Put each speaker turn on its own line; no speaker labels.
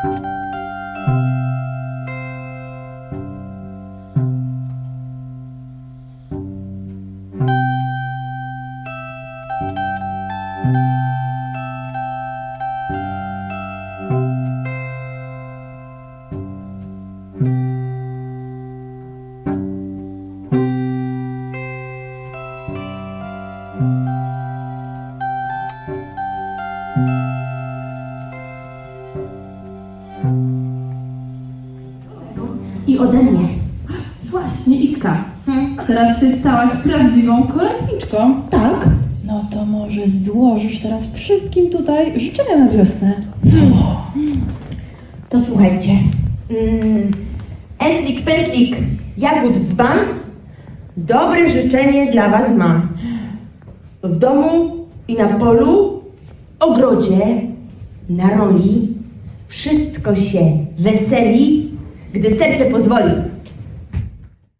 Thank you. I ode mnie.
Właśnie, Iśka. Teraz się stałaś prawdziwą kolędniczką.
Tak.
No to może złożysz teraz wszystkim tutaj życzenia na wiosnę.
To słuchajcie. Mm, pętlik, jagód dzban, dobre życzenie dla was ma. W domu i na polu, w ogrodzie, na roli, wszystko się weseli, gdy serce pozwoli.